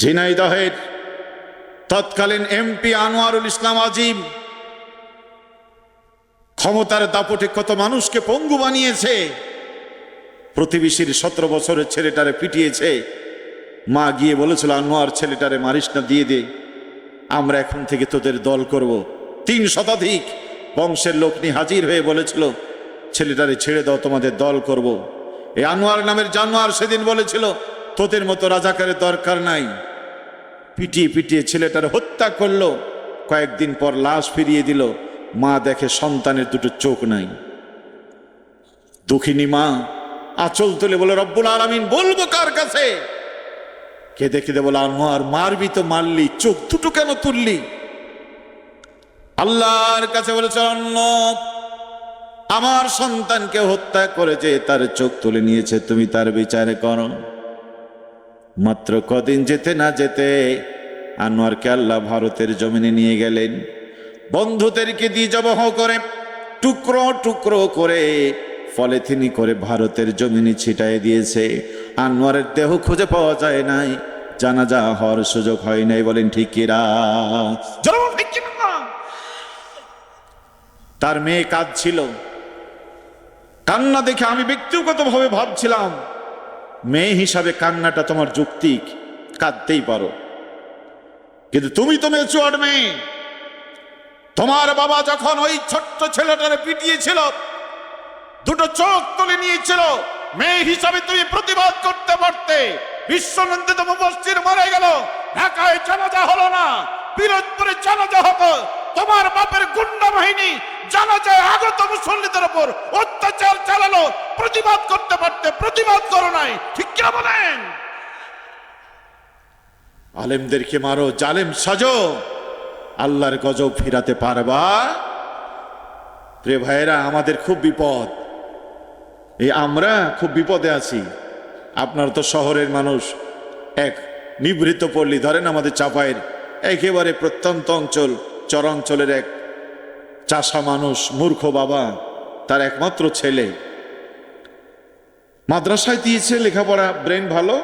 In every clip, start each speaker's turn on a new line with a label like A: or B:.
A: ঝিনাইদহের তৎকালীন এমপি আনোয়ারুল ইসলাম আজিম ক্ষমতার দাপটে কত মানুষকে পঙ্গু বানিয়েছে, প্রতিবেশীর সতেরো বছরের ছেলেটারে পিটিয়েছে। মা গিয়ে বলেছিল, আনোয়ার, ছেলেটারে মারিস না, দিয়ে দে। আমরা এখন থেকে তোদের দল করব। তিন শতাধিক বংশের লোক নিয়ে হাজির হয়ে বলেছিল, ছেলেটারে ছেড়ে দাও, তোমাদের দল করব। এই আনোয়ার নামের জানোয়ার সেদিন বলেছিল, তোদের মতো রাজাকারের দরকার নাই। পিটিয়ে পিটিয়ে ছেলেটার হত্যা করল। কয়েকদিন পর লাশ ফিরিয়ে দিল। মা দেখে সন্তানের দুটো চোখ নাই। দুঃখিনী মা, আচল তুলে বলে, রব্বুল আলামিন, বলব কার কাছে? কেঁদে কেঁদে বলে, আনোয়ার, মারবি তো মারলি, চোখ দুটো কেন তুললি? আল্লাহর কাছে বলেছে অন্য আমার সন্তানকে হত্যা করেছে তার চোখ তুলে নিয়েছে, তুমি তার বিচারে করো। মাত্র কদিন যেতে না যেতে আনোয়ারকে আল্লাহ ভারতের জমিনে নিয়ে গেলেন। বন্ধুদেরকে দিয়ে জবহ করে, টুকরো টুকরো করে পলিথিনি করে ভারতের জমিনে ছিটাই দিয়েছে। আনোয়ারের দেহ খুঁজে পাওয়া যায় নাই, জানাজা হওয়ার সুযোগ হয় নাই বলেন, ঠিক কিরা জনগণ তার মেয়ে কাঁদছিল। কান্না দেখে আমি ব্যক্তিগতভাবে ভাবছিলাম, মেয়ে হিসাবে কান্নাটা তোমার যৌক্তিক, কাঁদতেই পারো। কিন্তু তুমি তো মেচুয়ার মেয়ে। তোমার বাবা যখন ওই ছোট্ট ছেলেটারে পিটিয়েছিল, দুটো চোখ তুলে নিয়েছিল, মেয়ে হিসাবে তুমি প্রতিবাদ করতে পারতে। বিশ্বনন্দিত মুবস্তির মরে গেল। ঢাকায় জানাজা হলো না, পিরোজপুরে জানাজা হতো তোমার বাপের গুন্ডা বাহিনী জানাজায় আগত মুসল্লিদের উপর অত্যাচার চালালো। প্রতিবাদ করতে পারতে, প্রতিবাদ করো নাই। ঠিক কিনা বলেন? আলেমদেরকে মারো, জালেম সাজো। আল্লাহর গজব ফিরাতে পারবা। প্রে ভাইয়েরা, আমাদের খুব বিপদ। এই আমরা খুব বিপদে আছি। আপনার তো শহরের মানুষ, এক নিভৃত পল্লী, ধরেন আমাদের চাপায়ের একেবারে প্রত্যন্ত অঞ্চল, চরাঞ্চলের এক চাষা মানুষ, মূর্খ বাবা, তার একমাত্র ছেলে। মাদ্রাসায় দিয়েছে, লেখাপড়া, ব্রেন ভালো,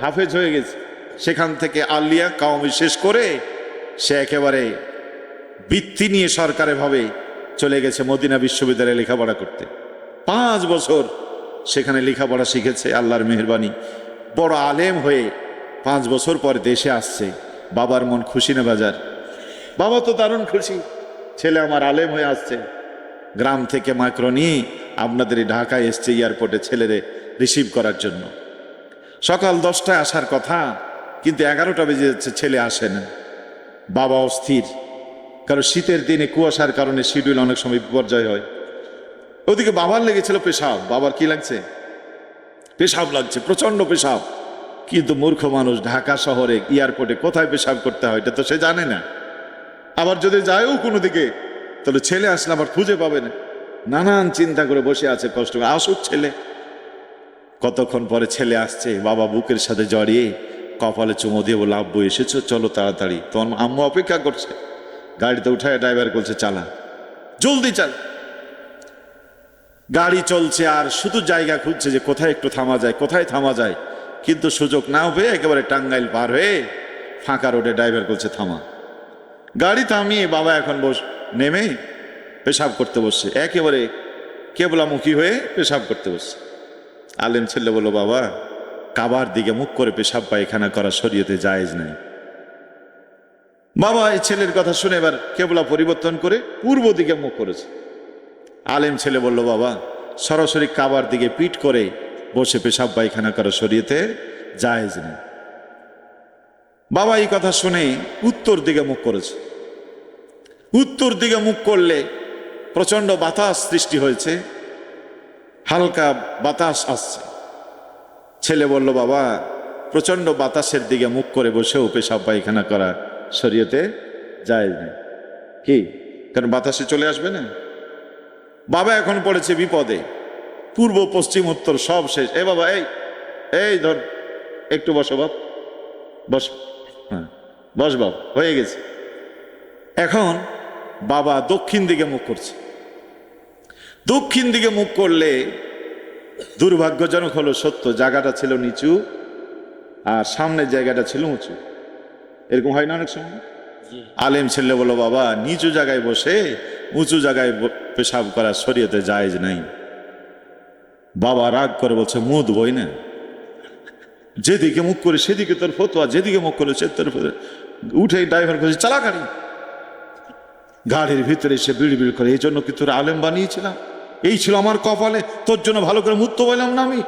A: হাফেজ হয়ে গেছে। সেখান থেকে আলিয়া কাউমি শেষ করে সে একেবারে বৃত্তি নিয়ে সরকারে ভাবে চলে গেছে মদিনা বিশ্ববিদ্যালয়ে লেখাপড়া করতে। পাঁচ বছর সেখানে লেখাপড়া শিখেছে, আল্লাহর মেহরবানি। বড় আলেম হয়ে পাঁচ বছর পর দেশে আসছে, বাবার মন খুশি না বাজার? বাবা তো দারুণ খুশি, ছেলে আমার আলেম হয়ে আসছে। গ্রাম থেকে মাইক্রো নিয়ে আপনাদের ঢাকায় এসছে এয়ারপোর্টে ছেলেরে রিসিভ করার জন্য। সকাল দশটায় আসার কথা কিন্তু এগারোটা বেজে যাচ্ছে, ছেলে আসে না। বাবা অস্থির কারণ শীতের দিনে কুয়াশার কারণে শিডিউল অনেক সময় বিপর্যয় হয়। ওদিকে বাবার লেগেছিল পেশাব। বাবার কি লাগছে? পেশাব লাগছে প্রচণ্ড পেশাব। কিন্তু মূর্খ মানুষ ঢাকা শহরে এয়ারপোর্টে কোথায় পেশাব করতে হয়, এটা তো সে জানে না। আবার যদি যায়ও কোনো দিকে, তাহলে ছেলে আসলে আবার খুঁজে পাবে না। নানান চিন্তা করে বসে আছে, কষ্ট আসুক ছেলে। কতক্ষণ পরে ছেলে আসছে, বাবা বুকের সাথে জড়িয়ে কপালে চুমো দিয়ে বলে, আব্বু এসেছ? চলো তাড়াতাড়ি। তোমার আম্মু অপেক্ষা করছে। গাড়িতে উঠায় ড্রাইভার করছে চালা। জলদি চাল। গাড়ি চলছে আর শুধু জায়গা খুঁজছে যে কোথায় একটু থামা যায়, কোথায় থামা যায়। কিন্তু সুযোগ না হয়ে একেবারে টাঙ্গাইল পার হয়ে ফাঁকা রোডে ড্রাইভার করছে থামা। গাড়ি থামিয়ে বাবা এখন বস, নেমে পেশাব করতে বসছে। একেবারে কেবলামুখী হয়ে পেশাব করতে বসছে। আলেম ছেলে বলল, বাবা কাবার দিকে মুখ করে পেশাব পায়খানা করা শরীয়তে জায়েজ নাই। বাবা, এই ছেলের কথা শুনে এবার কেবলা পরিবর্তন করে পূর্ব দিকে মুখ করেছে। আলেম ছেলে বলল, বাবা, সরাসরি কাবার দিকে পিট করে বসে পেশাব পায়খানা করা শরীয়তে জায়েজ নেই। বাবা, এই কথা শুনে উত্তর দিকে মুখ করেছে। উত্তর দিকে মুখ করলে প্রচণ্ড বাতাস সৃষ্টি হয়েছে, হালকা বাতাস আসছে। ছেলে বলল, বাবা প্রচণ্ড বাতাসের দিকে মুখ করে বসেও পেশাব পায়খানা করা শরীয়তে যায় না। কি? কারণ বাতাসে চলে আসবে না? বাবা এখন পড়েছে বিপদে। পূর্ব, পশ্চিম, উত্তর সব শেষ। এ বাবা, এই এই ধর, একটু বসো বাপ। বস হ্যাঁ বস বাপ, হয়ে গেছে। এখন বাবা দক্ষিণ দিকে মুখ করছে। দক্ষিণ দিকে মুখ করলে দুর্ভাগ্যজনক হলো সত্য জায়গাটা ছিল নিচু আর সামনের জায়গাটা ছিল উঁচু। এরকম হয় না অনেক সময়? আলেম ছেলে বলো বাবা নিচু জায়গায় বসে উঁচু জায়গায় পেশাব করা শরীয়তে জায়েজ নাই। বাবা রাগ করে বলছে মুদ বই না। যেদিকে মুখ করে সেদিকে তোর ফতোয়া যেদিকে মুখ করে সে তোর। উঠে ড্রাইভার করছে চালা গাড়ি গাড়ির ভিতরে সে বিড় বিড় করে এই জন্য কি তোর আলেম বানিয়েছিলাম? এই ছিল আমার কপালে, তোর জন্য ভালো করে মুক্ত বললাম না আমি।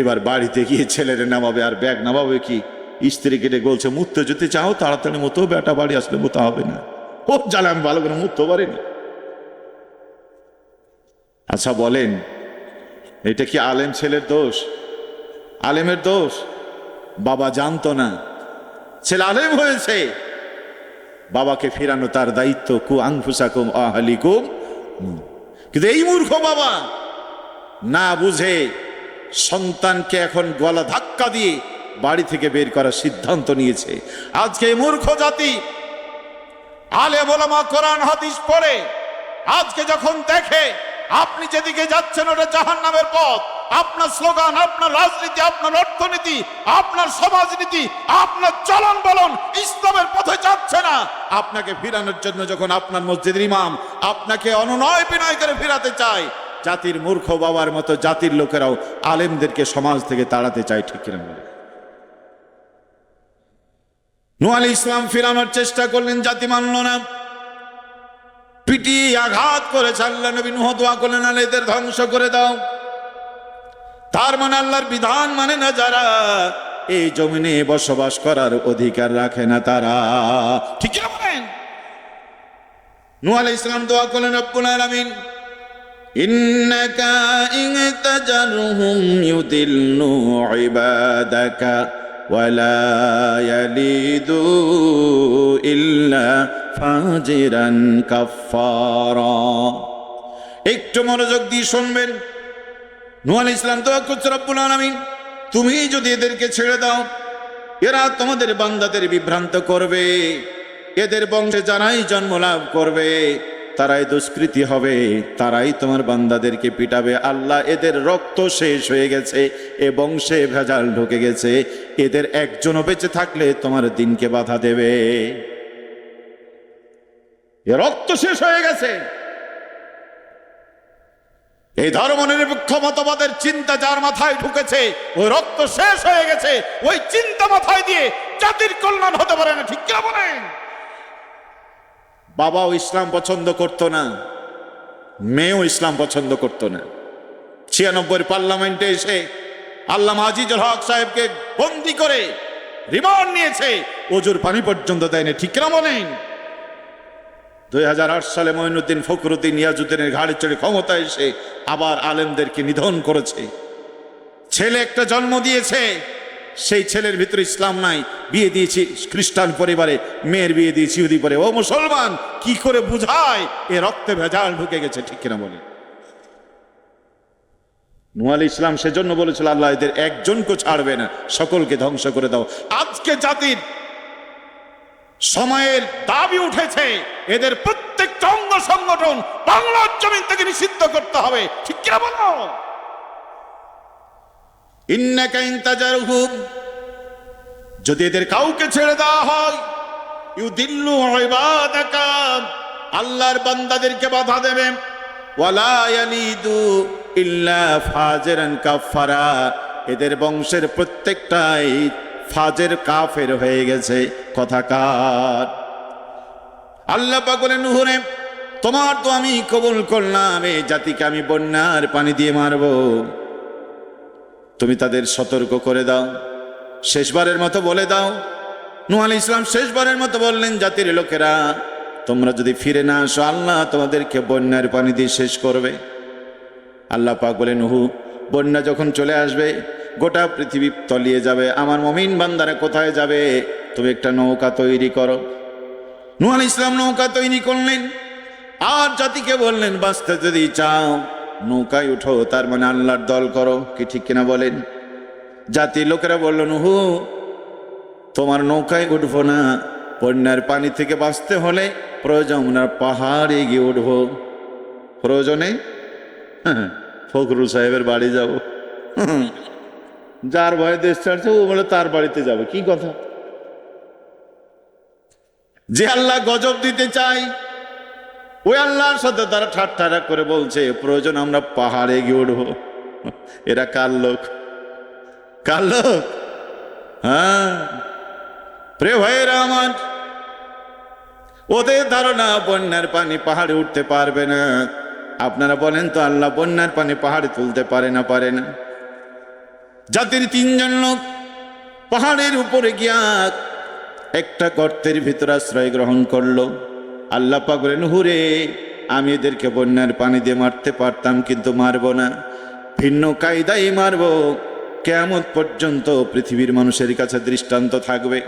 A: এবার বাড়িতে গিয়ে ছেলেরে নামাবে আর ব্যাগ নামাবে কি? স্ত্রী কেটে বলছে মুততে যদি চাও, তাড়াতাড়ি মতো বেটা বাড়ি আসলে মতো হবে না। ও জালে আমি ভালো করে মুততে পারিনি। আচ্ছা বলেন, এটা কি আলেম ছেলের দোষ? আলেমের দোষ? বাবা জানতো না। ছেলে আলেম হয়েছে। বাবাকে ফিরানো তার দায়িত্ব। কু আংফুসাকুম আহালিকুম। কিন্তু এই মূর্খ বাবা না বুঝে সন্তানকে এখন গলা ধাক্কা দিয়ে বাড়ি থেকে বের করার সিদ্ধান্ত নিয়েছে। আজকে মূর্খ জাতি আলে বলামা কোরআন হাদিস পড়ে, আজকে যখন দেখে আপনি যেদিকে যাচ্ছেন ওটা জাহান নামের পথ। আপনার স্লোগান, আপনার রাজনীতি, আপনার অর্থনীতি, আপনার সমাজনীতি, আপনার চলন বলন আপনাকে ফিরানোর জন্য যখন আপনার মসজিদের ইমাম আপনাকে অনুনয় বিনয় করে ফিরাতে চায়, জাতির মূর্খ বাবার মতো জাতির লোকেরাও আলেমদেরকে সমাজ থেকে তাড়াতে চায়, ঠিক কিনা বলে নু ইসলাম ফিরানোর চেষ্টা করলেন, জাতি মানল না। পিটি আঘাত করে আল্লাহ নবী নুহ দোয়া করলেন, আল্লাহ এদের ধ্বংস করে দাও। তার মানে আল্লাহর বিধান মানে না যারা এই জমিনে বসবাস করার অধিকার রাখে না তারা। ঠিক বলেন? নুয়াল ইসলাম দোয়া করলেন, রব্বুল আলামিন ইল্লা ফাজিরান একটু মনোযোগ দিয়ে শুনবেন। নুয়াল ইসলাম তো করছে, রব্বুল আমি তুমি যদি এদেরকে ছেড়ে দাও, এরা তোমাদের বান্দাদের বিভ্রান্ত করবে। এদের বংশে যারাই জন্ম লাভ করবে, তারাই দুষ্কৃতি হবে, তারাই তোমার বান্দাদেরকে পিটাবে। আল্লাহ এদের রক্ত শেষ হয়ে গেছে, এ বংশে ভেজাল ঢুকে গেছে। এদের একজনও বেঁচে থাকলে তোমার দিনকে বাধা দেবে। এ রক্ত শেষ হয়ে গেছে। এই ধর্মনিরপেক্ষ মতবাদের চিন্তা যার মাথায় ঢুকেছে, ওই রক্ত শেষ হয়ে গেছে, ওই চিন্তা মাথায় দিয়ে জাতির কল্যাণ হতে পারে না, ঠিক কিনা বলেন? বাবাও ইসলাম পছন্দ করত না, মেয়েও ইসলাম পছন্দ করত না। ছিয়ানব্বই পার্লামেন্টে এসে আল্লাহ আজিজুল হক সাহেবকে বন্দি করে রিমান্ড নিয়েছে, ওজুর পানি পর্যন্ত দেয়নি, ঠিক বলেন? দুই হাজার আট সালে মঈনুদ্দিন ফখরুদ্দিন নিয়াজুদ্দিনের ঘাড়ে চড়ে ক্ষমতা এসে আবার আলেমদেরকে নিধন করেছে। ছেলে একটা জন্ম দিয়েছে, সেই ছেলের ভিতরে ইসলাম নাই, বিয়ে দিয়েছি খ্রিস্টান পরিবারে, মেয়ের বিয়ে দিয়েছি ইহুদি পরে ও মুসলমান, কি করে বুঝায়? এ রক্তে ভেজাল ঢুকে গেছে, ঠিক কিনা বলে নুয়াল ইসলাম সেজন্য বলেছিল, আল্লাহ এদের একজনকে ছাড়বে না, সকলকে ধ্বংস করে দাও। আজকে জাতির সময়ের দাবি উঠেছে। এদের প্রত্যেকটা অঙ্গ সংগঠন বাংলার জমিন থেকে নিষিদ্ধ করতে হবে। ঠিক কিনা বলো? যদি এদের কাউকে ছেড়ে দেওয়া হয়, ইউদিল্লু ইবাদাকা, আল্লাহর বান্দাদেরকে বাধা দেবে। এদের বংশের প্রত্যেকটাই ফাজের, কাফের হয়ে গেছে। কথাকার আল্লাহ পাগলে নুহুরে, তোমার তো আমি কবুল করলাম, এই জাতিকে আমি বন্যার পানি দিয়ে মারবো। তুমি তাদের সতর্ক করে দাও। শেষবারের মতো বলে দাও। আলী ইসলাম শেষবারের মতো বললেন, জাতির লোকেরা, তোমরা যদি ফিরে না আসো, আল্লাহ তোমাদেরকে বন্যার পানি দিয়ে শেষ করবে। আল্লাহ পাক বলে, নুহু, বন্যা যখন চলে আসবে, গোটা পৃথিবী তলিয়ে যাবে। আমার মমিন বান্দারা কোথায় যাবে? তুমি একটা নৌকা তৈরি করো। নূহ আলী ইসলাম নৌকা তৈরি করলেন। আর জাতিকে বললেন বাঁচতে যদি চাও নৌকায় উঠো তার মানে আল্লাহর দল করো। কি ঠিক কিনা বলেন? জাতির লোকেরা বলল নুহু তোমার নৌকায় উঠবো না। বন্যার পানি থেকে বাঁচতে হলে প্রয়োজন ওনার পাহাড়ে গিয়ে উঠবো। প্রয়োজনে হ্যাঁ, ফখরুল সাহেবের বাড়ি যাব। যার ভয়ে দেশ ছাড়ছে ও বলে তার বাড়িতে যাবে। কি কথা? যে আল্লাহ গজব দিতে চাই ওই আল্লাহর সাথে তারা ঠাট্টারা করে বলছে, প্রয়োজন আমরা পাহাড়ে গিয়ে উঠবো। এরা কার লোক? কার লোক? হ্যাঁ? প্রিয় ভাইয়েরা আমার, ওদের ধারণা বন্যার পানি পাহাড়ে উঠতে পারবে না। আপনারা বলেন তো, আল্লাহ বন্যার পানি পাহাড়ে তুলতে পারে না পারে না? জাতির তিনজন লোক পাহাড়ের উপরে গিয়া একটা গর্তের ভিতরে আশ্রয় গ্রহণ করল। আল্লাহ পাক বলেন, হুরে, আমি এদেরকে বন্যার পানি দিয়ে মারতে পারতাম, কিন্তু মারবো না। ভিন্ন কায়দায় মারবো। কেমন পর্যন্ত পৃথিবীর মানুষের কাছে দৃষ্টান্ত থাকবে।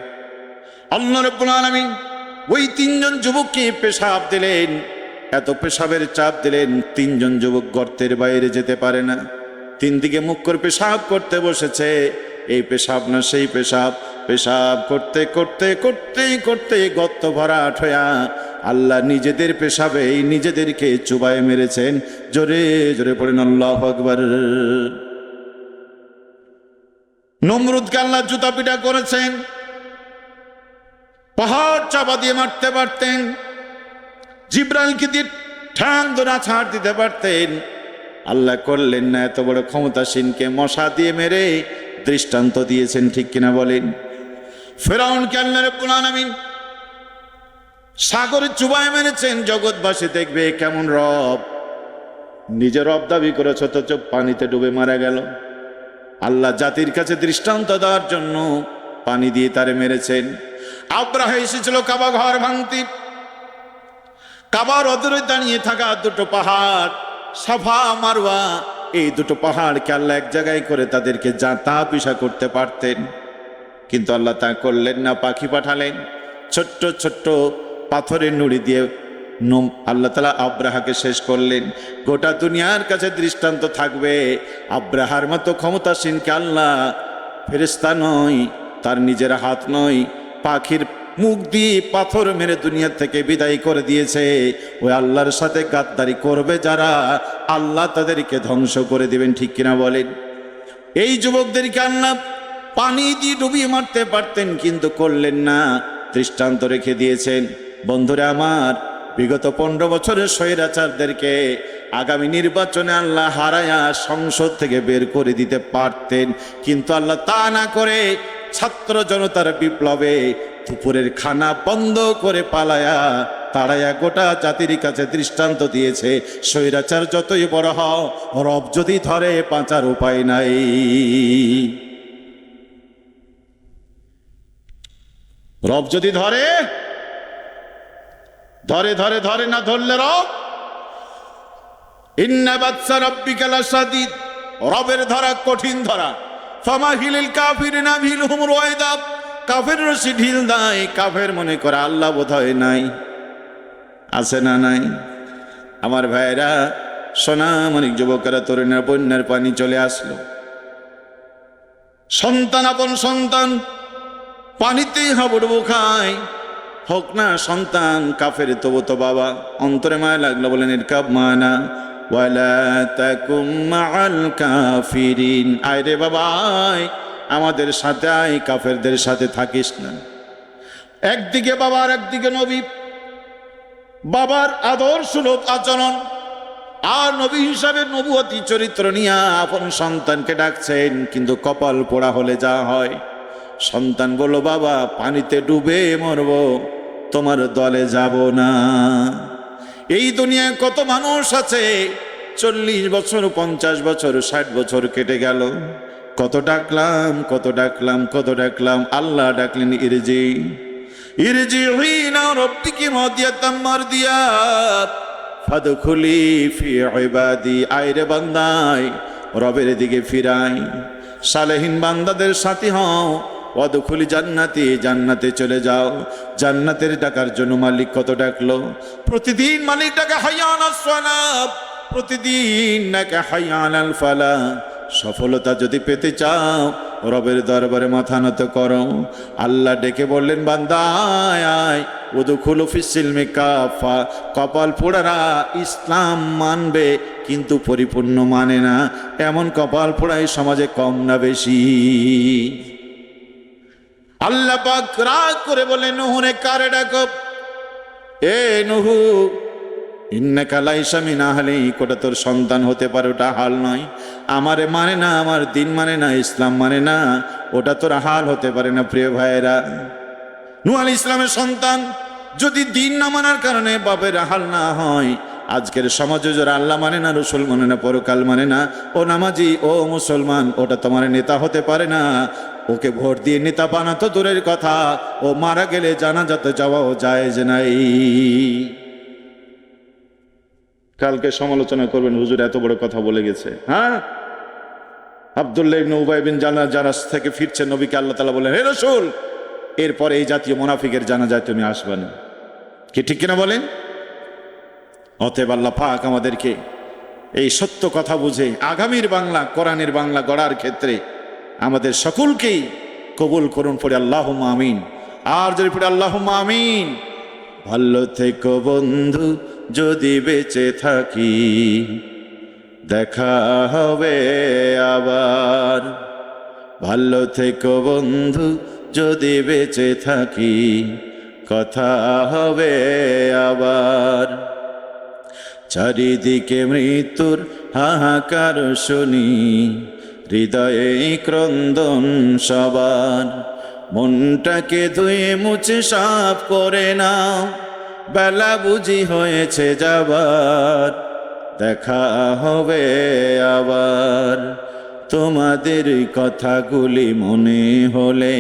A: আল্লাহ ওই তিনজন যুবককে পেশাব দিলেন। এত পেশাবের চাপ দিলেন, তিনজন যুবক গর্তের বাইরে যেতে পারে না। তিন দিকে মুখ করে পেশাব করতে বসেছে। এই পেশাব না সেই পেশাব। পেশাব করতে করতে করতে করতে গর্ত ভরা হইয়া আল্লাহ নিজেদের পেশাবে নিজেদেরকে চুবায় মেরেছেন। জোরে জোরে পড়েন আল্লাহ আকবার। নমরুদকে আল্লাহ জুতা পিটা করেছেন। পাহাড় চাপা দিয়ে মারতে পারতেন। জিব্রাইলকে দিয়ে ঠাং দোনা ছাড় দিতে পারতেন। আল্লাহ করলেন না, এত বড় ক্ষমতাসীনকে মশা দিয়ে মেরে দৃষ্টান্ত দিয়েছেন, ঠিক কিনা বলেন? ফেরাউনকে আল্লাহ রব্বুল আলামিন সাগরে চুবায় মেরেছেন, জগৎবাসী দেখবে কেমন রব। নিজে রব দাবি করেছ তো চোখ পানিতে ডুবে মারা গেল। আল্লাহ জাতির কাছে দৃষ্টান্ত দেওয়ার জন্য পানি দিয়ে তারে মেরেছেন। আব্রাহ এসেছিল কাবা ঘর ভাঙতি। কাবার অদূরে দাঁড়িয়ে থাকা দুটো পাহাড়, সাফা, মারওয়া এই দুটো পাহাড়কে আল্লাহ এক জায়গায় করে তাদেরকে যা তা পিসা করতে পারতেন। কিন্তু আল্লাহ তা করলেন না, পাখি পাঠালেন। ছোট্ট ছোট্ট পাথরের নুড়ি দিয়ে নোম আল্লাহ তালা আব্রাহাকে শেষ করলেন। গোটা দুনিয়ার কাছে দৃষ্টান্ত থাকবে। আব্রাহার মতো ক্ষমতাসীনকে আল্লাহ ফেরেস্তা নয়, তার নিজের হাত নয়, পাখির মুখ দিয়ে পাথর মেরে দুনিয়া থেকে বিদায় করে দিয়েছে। ওই আল্লাহর সাথে গাদ্দারি করবে যারা, আল্লাহ তাদেরকে ধ্বংস করে দিবেন, ঠিক কিনা বলেন? এই যুবকদেরকে আল্লাহ পানি দিয়ে ডুবিয়ে মারতে পারতেন, কিন্তু করলেন না, দৃষ্টান্ত রেখে দিয়েছেন। বন্ধুরা আমার, বিগত পনেরো বছরের স্বৈরাচারদেরকে আগামী নির্বাচনে আল্লাহ হারায়া সংসদ থেকে বের করে দিতে পারতেন, কিন্তু আল্লাহ তা না করে ছাত্র জনতার বিপ্লবে দুপুরের খানা বন্ধ করে পালায়া তাড়াইয়া গোটা জাতির কাছে দৃষ্টান্ত দিয়েছে। স্বৈরাচার যতই বড় হও, রব যদি ধরে বাঁচার উপায় নাই। রব যদি ধরে ধরে ধরে ধরে না ধরলে রব? ইন্না বাচ্চা রব্বিকা লাসাদিদ রবের ধরা কঠিন ধরা। ফামা হিলিল কাফির না ভিল হুমর ওয়াইদাব কাফের রশি ঢিল দেয় কাফের মনে করে আল্লাহ বোধ হয় নাই। আছে না নাই? আমার ভাইরা সোনামণিক যুবকেরা, তরুণের, বন্যার পানি চলে আসলো। সন্তান আপন সন্তান, পানিতেই হাবুডুবু খায়। হোক না, সন্তান, কাফের তবু তো বাবা। অন্তরে মায়া লাগল বলেন এর কাপ মানা, ওয়ালা তাকুম মাআল কাফিরিন। আয় রে বাবা আমাদের সাথে আয়, কাফেরদের সাথে থাকিস না। একদিকে বাবা আর একদিকে নবী বাবার আদর্শ লোক আচরণ আর নবী হিসাবে নবুয়তি চরিত্র নিয়ে আপন সন্তানকে ডাকছেন, কিন্তু কপাল পোড়া হলে যা হয়। সন্তান বলো বাবা, পানিতে ডুবে মরব, তোমার দলে যাব না। এই দুনিয়ায় কত মানুষ আছে, চল্লিশ বছর, পঞ্চাশ বছর, ষাট বছর কেটে গেল। কত ডাকলাম কত ডাকলাম কত ডাকলাম, আল্লাহ ডাকলেন, ইরজি ইরজি রব্বিকি মদিয়াতাম মারদিয়াত, ফাদখুলি ফি ইবাদি। আইরে বান্দাই, রবের দিকে ফিরাই। সালেহীন বান্দাদের সাথী হও, অদখুলি জান্নাতি, জান্নাতে চলে যাও। জান্নাতের ডাকার জন্য মালিক কত ডাকলো? প্রতিদিন মালিক ডাকে হাইয়ান প্রতিদিন ডাকে হাইয়ান আল ফালা সফলতা যদি পেতে চাও, রবের দরবারে মাথা নত করো। আল্লাহ ডেকে বললেন বান্দায় আয় উদুখুলু ফিসিলমে কাফা। কপাল পোড়ারা ইসলাম মানবে, কিন্তু পরিপূর্ণ মানে না। এমন কপাল পোড়াই সমাজে কম না বেশি। আল্লাহ রাগ করে বলে নুহুরে কারে ডাকো? এ নুহু ইন্নাকা লাইসা মিন আহলি, কোটা তোর সন্তান হতে পারে, ওটা হাল নয়। আমারে মানে না, আমার দিন মানে না, ইসলাম মানে না, ওটা তোর হাল হতে পারে না, প্রিয় ভাইয়েরা। আলী ইসলামের সন্তান যদি দিন না মানার কারণে বাপের হাল না হয়, আজকের সমাজে যারা আল্লাহ মানে না, রসুল মানে না, পরকাল মানে না, ও নামাজি, ও মুসলমান, ওটা তোমার নেতা হতে পারে না। ওকে ভোট দিয়ে নেতা বানাতো দূরের কথা, ও মারা গেলে জানা যাতে যাওয়াও যায় যে নাই। কালকে সমালোচনা করবেন, হুজুর এত বড় কথা বলে গেছে। হ্যাঁ? আবদুল্লাহ ইবনে উবাই বিন জানা জানাস থেকে ফিরছে নবীকে আল্লাহ তাআলা বলেন, হে রাসূল, এরপরে এই জাতীয় মুনাফিকের জানাজায় তুমি আসবে না। কি ঠিক কিনা বলেন? অতএব আল্লাহ পাক আমাদেরকে এই সত্য কথা বুঝে আগামীর বাংলা, কোরআনের বাংলা গড়ার ক্ষেত্রে আমাদের সকলকেই কবুল করুন, পড়ে আল্লাহ আমিন। আর যদি পড়ে আল্লাহ আমিন ভালো থেকো বন্ধু, যদি বেঁচে থাকি। দেখা হবে আবার। ভালো থেকো বন্ধু, যদি বেঁচে থাকি। কথা হবে আবার। চারিদিকে মৃত্যুর হাহাকার শুনি, হৃদয়ে ক্রন্দন সবার। মনটাকে ধুয়ে মুছে সাফ করে নাও। বেলা বুঝি হয়েছে যাবার, দেখা হবে আবার। তোমাদের কথাগুলি মনে হলে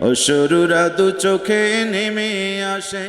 A: অসরুরা দু চোখে নেমে আসে।